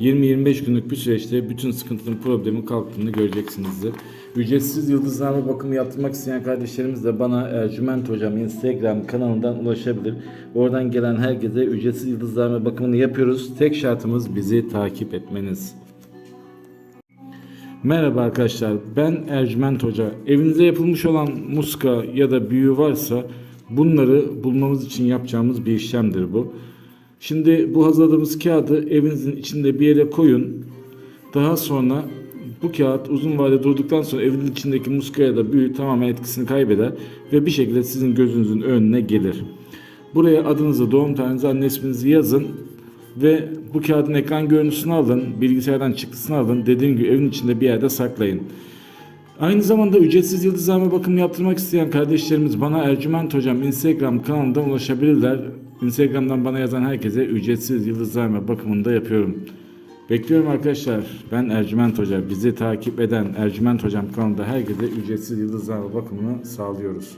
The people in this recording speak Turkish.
20-25 günlük bir süreçte bütün sıkıntının problemin kalktığını göreceksinizdir. Ücretsiz yıldızlama bakımı yaptırmak isteyen kardeşlerimiz de bana Ercüment Hocam Instagram kanalından ulaşabilir. Oradan gelen herkese ücretsiz yıldızlama bakımını yapıyoruz. Tek şartımız bizi takip etmeniz. Merhaba arkadaşlar ben Ercüment Hoca. Evinize yapılmış olan muska ya da büyü varsa bunları bulmamız için yapacağımız bir işlemdir bu. Şimdi bu hazırladığımız kağıdı evinizin içinde bir yere koyun. Daha sonra bu kağıt uzun vade durduktan sonra evin içindeki muska ya da büyü tamamen etkisini kaybeder ve bir şekilde sizin gözünüzün önüne gelir. Buraya adınızı, doğum tarihinizi, anne isminizi yazın ve bu kağıdın ekran görüntüsünü alın, bilgisayardan çıktısını alın. Dediğim gibi evin içinde bir yerde saklayın. Aynı zamanda ücretsiz yıldızlama bakımı yaptırmak isteyen kardeşlerimiz bana Ercüment Hocam Instagram kanalından ulaşabilirler. Instagram'dan bana yazan herkese ücretsiz yıldızlama bakımını da yapıyorum. Bekliyorum arkadaşlar. Ben Ercüment Hoca. Bizi takip eden Ercüment Hocam kanalında herkese ücretsiz yıldızlama bakımını sağlıyoruz.